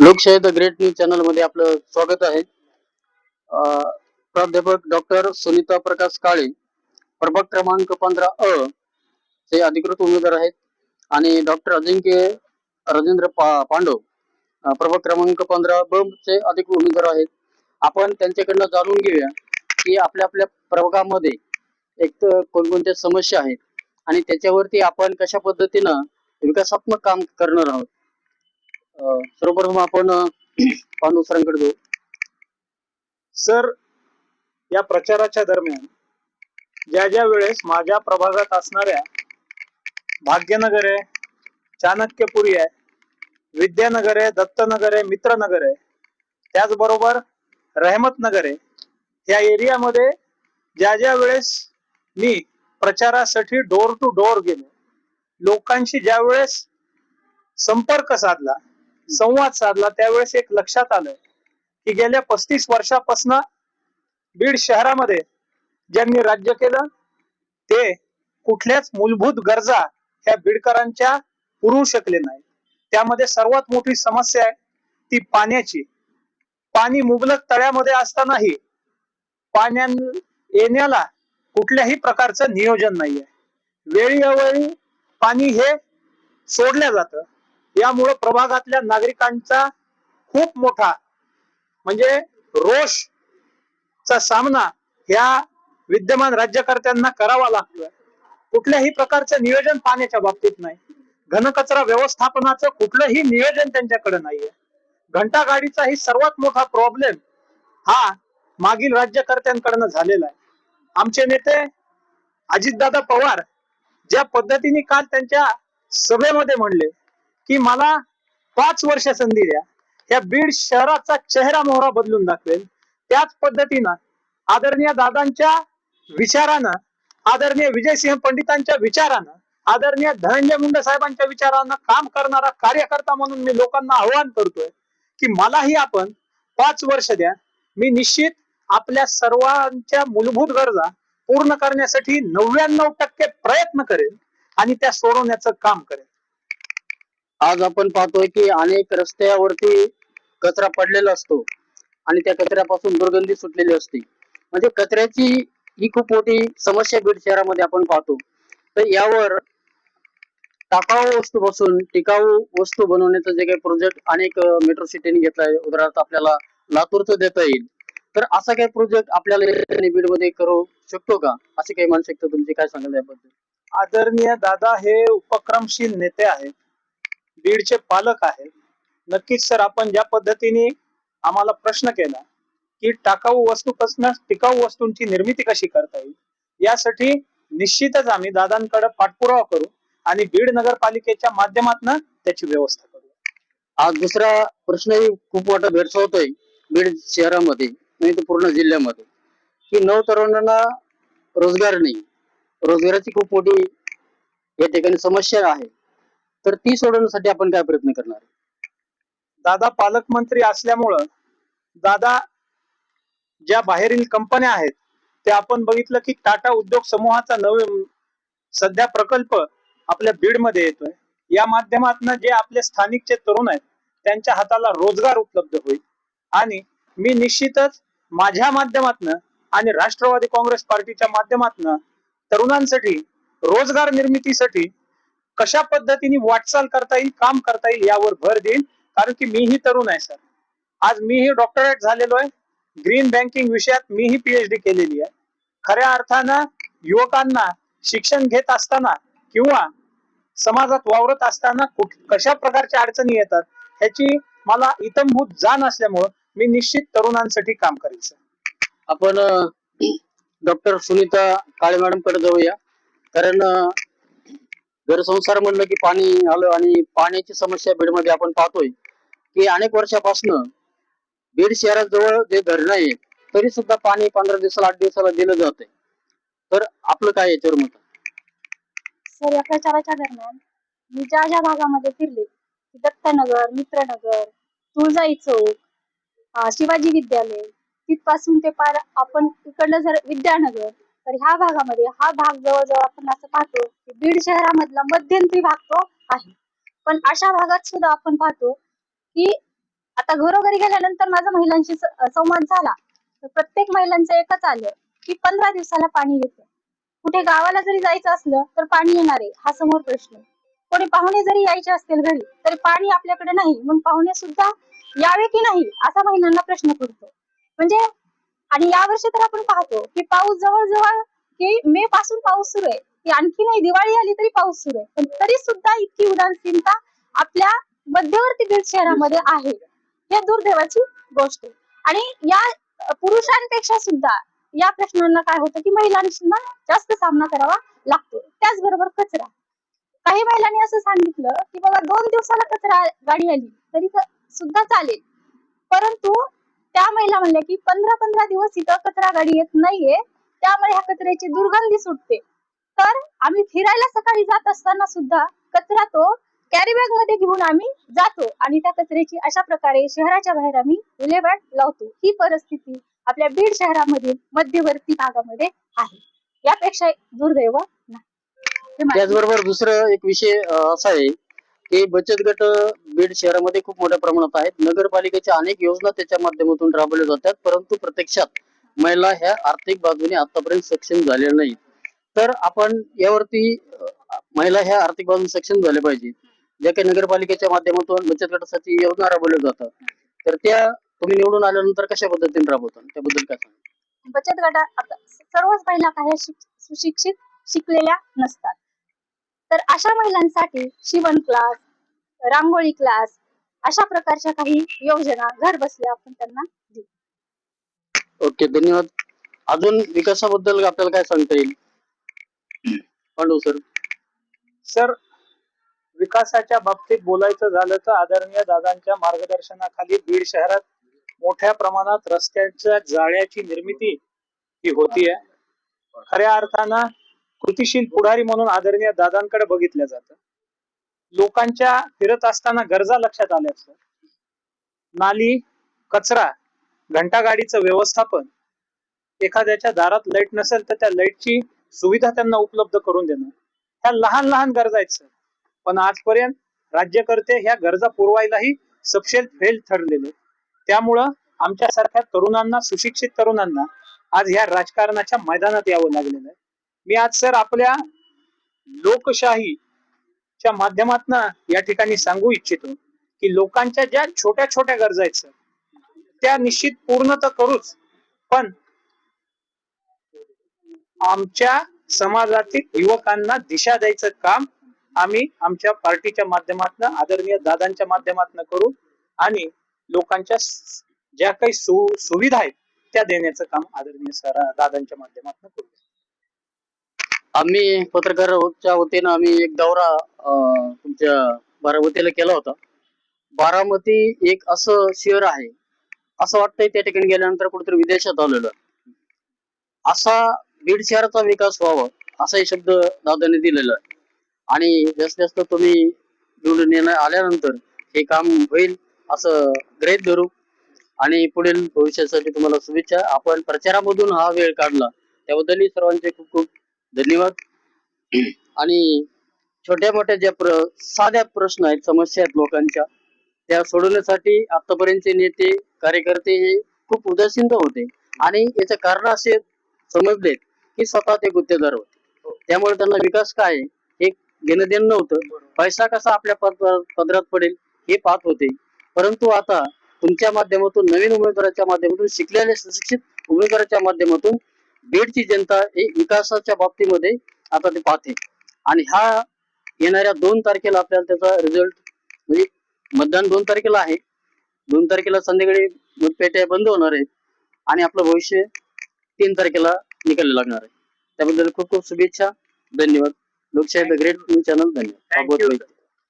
लोकशाही the great news चॅनलमध्ये आपलं स्वागत आहे. प्राध्यापक डॉक्टर सुनीता प्रकाश काळे प्रभाग क्रमांक पंधरा अ चे अधिकृत उमेदवार आहेत. आणि डॉक्टर अजिंक्य राजेंद्र पा- पांडव प्रभाग क्रमांक पंधरा ब चे अधिकृत उमेदवार आहेत. आपण त्यांच्याकडनं जाणून घेऊया की आपल्या आपल्या प्रभागामध्ये एक तर कोणकोणत्या समस्या आहेत आणि त्याच्यावरती आपण कशा पद्धतीनं विकासात्मक काम करणार आहोत. सर्वप्रथम आपण पांडू सरांकडे जाऊ. सर या प्रचाराच्या दरम्यान ज्या ज्या वेळेस माझ्या प्रभागात असणाऱ्या भाग्यनगर आहे चाणक्यपुरी आहे विद्यानगर आहे दत्तनगर आहे मित्रनगर आहे त्याचबरोबर रहमतनगर आहे त्या एरियामध्ये ज्या ज्या वेळेस मी प्रचारासाठी डोर टू डोर गेलो लोकांशी ज्या वेळेस संपर्क साधला संवाद साधला त्यावेळेस एक लक्षात आलं की गेल्या पस्तीस वर्षापासून बीड शहरामध्ये ज्यांनी राज्य केलं ते कुठल्याच मूलभूत गरजा ह्या बीडकरांच्या पुरवू शकले नाही त्यामध्ये सर्वात मोठी समस्या आहे ती पाण्याची. पाणी मुबलक तळ्यामध्ये असतानाही पाण्या येण्याला कुठल्याही प्रकारचं नियोजन नाहीये. वेळी अवेळी पाणी हे सोडलं जातं. यामुळं प्रभागातल्या नागरिकांचा खूप मोठा म्हणजे रोष चा सामना ह्या विद्यमान राज्यकर्त्यांना करावा लागतोय. कुठल्याही प्रकारचं नियोजन पाण्याच्या बाबतीत नाही. घनकचरा व्यवस्थापनाचं कुठलंही नियोजन त्यांच्याकडे नाहीये. घंटा गाडीचाही सर्वात मोठा प्रॉब्लेम हा मागील राज्यकर्त्यांकडनं झालेला आहे. आमचे नेते अजितदादा पवार ज्या पद्धतीने काल त्यांच्या सभेमध्ये म्हणले की मला पाच वर्ष संधी द्या. या बीड शहराचा चेहरा मोहरा बदलून दाखवेल त्याच पद्धतीनं आदरणीय दादांच्या विचारानं आदरणीय विजयसिंह पंडितांच्या विचारानं आदरणीय धनंजय मुंडे साहेबांच्या विचारानं काम करणारा कार्यकर्ता म्हणून मी लोकांना आव्हान करतोय की मलाही आपण पाच वर्ष द्या. मी निश्चित आपल्या सर्वांच्या मूलभूत गरजा पूर्ण करण्यासाठी नव्याण्णव टक्के प्रयत्न करेन आणि त्या सोडवण्याचं काम करेन. आज आपण पाहतोय की अनेक रस्त्यावरती कचरा पडलेला असतो. आणि त्या कचऱ्यापासून दुर्गंधी सुटलेली असते. म्हणजे कचऱ्याची ही खूप मोठी समस्या बीड शहरामध्ये आपण पाहतो. तर यावर टाकाऊ वस्तू बसून टिकाऊ वस्तू बनवण्याचा जे काही प्रोजेक्ट अनेक मेट्रो सिटीने घेतलाय. उदाहरणार्थ आपल्याला लातूरचं देता येईल. तर असा काही प्रोजेक्ट आपल्याला बीडमध्ये करू शकतो का? अशी काही मानसिकता तुमची काय सांगायला याबद्दल? आदरणीय दादा हे उपक्रमशील नेते आहेत. बीडचे पालक आहेत. नक्कीच सर आपण ज्या पद्धतीने आम्हाला प्रश्न केला की टाकाऊ वस्तूपासून टिकाऊ वस्तूंची निर्मिती कशी करता येईल यासाठी निश्चितच आम्ही दादांकडे पाठपुरावा करू आणि बीड नगरपालिकेच्या माध्यमातून त्याची व्यवस्था करू. आज दुसरा प्रश्नही खूप मोठा भेडसावतोय बीड शहरामध्ये नाही तर पूर्ण जिल्ह्यामध्ये की नव तरुणांना रोजगार नाही. रोजगाराची खूप मोठी या ठिकाणी समस्या आहे. तर ती सोडवण्यासाठी आपण काय प्रयत्न करणार? दादा पालकमंत्री असल्यामुळं दादा ज्या बाहेरील कंपन्या आहेत त्या आपण बघितलं की टाटा उद्योग समूहाचा नवीन सध्या प्रकल्प आपल्या बीडमध्ये येतोय. या माध्यमातून जे आपले स्थानिकचे तरुण आहेत त्यांच्या हाताला रोजगार उपलब्ध होईल. आणि मी निश्चितच माझ्या माध्यमातनं आणि राष्ट्रवादी काँग्रेस पार्टीच्या माध्यमातनं तरुणांसाठी रोजगार निर्मितीसाठी कशा पद्धतीने वाटचाल करता येईल काम करता येईल यावर भर देईन. कारण की मीही तरुण आहे सर. आज मीही डॉक्टरेट झालेलो आहे. ग्रीन बँकिंग विषयात मीही पीएचडी केलेली आहे. खऱ्या अर्थानं युवकांना शिक्षण घेत असताना किंवा समाजात वावरत असताना कुठ कशा प्रकारच्या अडचणी येतात ह्याची मला इतमभूत जाण असल्यामुळं मी निश्चित तरुणांसाठी काम करेल सर. आपण डॉक्टर सुनीता काळे मॅडमकडे जाऊया. कारण घरसंसार म्हणलं की पाणी आलं आणि पाण्याची समस्या बीडमध्ये आपण पाहतोय की अनेक वर्षापासून बीड शहराजवळ जे धरणं आहे तरी सुद्धा पाणी पंधरा दिवसाला आठ दिवसाला दिलं जात तर आपलं काय याच्यावर मत सर या प्रचाराच्या दरम्यान मी ज्या ज्या भागामध्ये फिरले दत्तनगर मित्रनगर तुळजाई चौक शिवाजी विद्यालय तिथपासून ते पार आपण इकडलं जर विद्यानगर तर ह्या भागामध्ये हा भाग जवळजवळ आपण असं पाहतो की बीड शहरामधला मध्यंतरी भाग तो आहे. पण अशा भागात सुद्धा आपण पाहतो की आता घरोघरी गेल्यानंतर माझा महिलांशी संवाद झाला. तर प्रत्येक महिलांचं एकच आलं की पंधरा दिवसाला पाणी येतं. कुठे गावाला जरी जायचं असलं तर पाणी येणार आहे हा समोर प्रश्न. कोणी पाहुणे जरी यायचे असतील घरी तरी पाणी आपल्याकडे नाही. मग पाहुणे सुद्धा यावे की नाही असा महिलांना प्रश्न पडतो. म्हणजे आणि यावर्षी तर आपण पाहतो की पाऊस जवळजवळ की मे पासून पाऊस सुरू आहे. की आणखी नाही दिवाळी आली तरी पाऊस सुरू आहे. पण तरी सुद्धा इतकी उदासीनता आपल्या मध्यवर्ती बीड शहरामध्ये आहे. हे दुर्दैवाची गोष्ट आणि या पुरुषांपेक्षा सुद्धा या प्रश्नांना काय होतं की महिलांना जास्त सामना करावा लागतो. त्याचबरोबर कचरा. काही महिलांनी असं सांगितलं की बाबा दोन दिवसाला कचरा गाडी आली तरी सुद्धा चालेल. परंतु त्या महिला म्हणल्या की पंधरा पंधरा दिवस इथं कचरा गाडी येत नाहीये. त्यामुळे ह्या कचऱ्याची दुर्गंधी सुटते. तर आम्ही फिरायला सकाळी जात असताना सुद्धा कचरा तो कॅरी बॅगमध्ये घेऊन आम्ही जातो आणि त्या कचऱ्याची अशा प्रकारे शहराच्या बाहेर आम्ही विल्हेवाट लावतो. ही परिस्थिती आपल्या बीड शहरामधील मध्यवर्ती भागामध्ये आहे. यापेक्षा दुर्दैव नाही. त्याचबरोबर दुसरं एक विषय असा आहे हे बचत गट बीड शहरामध्ये खूप मोठ्या प्रमाणात आहेत. नगरपालिकेच्या अनेक योजना त्याच्या माध्यमातून राबवल्या जातात परंतु प्रत्यक्षात महिला ह्या आर्थिक बाजूने आतापर्यंत सक्षम झालेल्या नाहीत. तर आपण यावरती महिला ह्या आर्थिक बाजूने सक्षम झाल्या पाहिजे ज्या काही नगरपालिकेच्या माध्यमातून बचत गटासाठी योजना राबवल्या जातात. तर त्या तुम्ही निवडून आल्यानंतर कशा पद्धतीने राबवतात त्याबद्दल काय सांगा बचत गटात आता सर्वच महिला काही सुशिक्षित शिकलेल्या नसतात. तर अशा महिलांसाठी शिवण क्लास रांगोळी क्लास अशा प्रकारच्या काही योजना घर बसल्या आपण त्यांना देऊ. ओके धन्यवाद. अजून विकासाबद्दल आपल्याला काय सांगता येईल? पांडू सर सर विकासाच्या बाबतीत बोलायचं झालं तर आदरणीय दादांच्या मार्गदर्शनाखाली बीड शहरात मोठ्या प्रमाणात रस्त्यांच्या जाळ्याची निर्मिती ही होतीये. खऱ्या अर्थानं कृतिशील पुढारी म्हणून आदरणीय दादांकडे बघितलं जातं. लोकांच्या फिरत असताना गरजा लक्षात आल्या नाली कचरा घंटागाडीचं व्यवस्थापन. एखाद्याच्या दारात लाइट नसेल तर त्या लाईटची सुविधा त्यांना उपलब्ध करून देणं. ह्या लहान लहान गरजा आहेत सर. पण आजपर्यंत राज्यकर्ते ह्या गरजा पुरवायलाही सपशेल फेल ठरलेले. त्यामुळं आमच्यासारख्या तरुणांना सुशिक्षित तरुणांना आज ह्या राजकारणाच्या मैदानात यावं लागलेलं आहे. मी आज सर आपल्या लोकशाहीच्या माध्यमातून या ठिकाणी सांगू इच्छितो की लोकांच्या ज्या छोट्या छोट्या गरजा आहेत सर त्या निश्चित पूर्ण तर करूच पण आमच्या समाजातील युवकांना दिशा द्यायचं काम आम्ही आमच्या पार्टीच्या माध्यमातून आदरणीय दादांच्या माध्यमातून करू आणि लोकांच्या ज्या काही सु सुविधा आहेत त्या देण्याचं काम आदरणीय सर दादांच्या माध्यमातून करू. आम्ही पत्रकाराच्या वतीनं आम्ही एक दौरा अं, तुमच्या बारामतीला केला होता. बारामती एक असं शहर आहे. असं वाटतंय त्या ठिकाणी गेल्यानंतर कुठेतरी विदेशात आलेलं. असा बीड शहराचा विकास व्हावा असाही शब्द दादांनी दिलेला. आहे आणि जास्तीत जास्त तुम्ही निवडून येण्या आल्यानंतर हे काम होईल असं ग्रहित धरू. आणि पुढील भविष्यासाठी तुम्हाला शुभेच्छा. आपण प्रचारामधून हा वेळ काढला. त्याबद्दलही सर्वांचे खूप खूप धन्यवाद. आणि छोट्या मोठ्या ज्या प्र साध्या प्रश्न आहेत समस्या आहेत लोकांच्या त्या सोडवण्यासाठी आतापर्यंतचे नेते कार्यकर्ते हे खूप उदासीनता होते. आणि याचं कारण असे समजले की स्वतः ते गुत्तेदार होते. त्यामुळे त्यांना विकास काय हे घेणं देणं नव्हतं. पैसा कसा आपल्या पद- पदरात पडेल हे पाहत होते. परंतु आता तुमच्या माध्यमातून नवीन उमेदवाराच्या माध्यमातून शिकलेल्या सुशिक्षित उमेदवाराच्या माध्यमातून बीडची जनता ही विकासाच्या बाबतीमध्ये आता ते पाहते. आणि हा येणाऱ्या दोन तारखेला आपल्याला त्याचा रिझल्ट म्हणजे मतदान दोन तारखेला आहे. दोन तारखेला संध्याकाळी मतपेट्या बंद होणार आहेत आणि आपलं भविष्य तीन तारखेला निकाली लागणार आहे. त्याबद्दल खूप खूप शुभेच्छा. धन्यवाद. लोकशाही द ग्रेट न्यूज चॅनल धन्यवाद.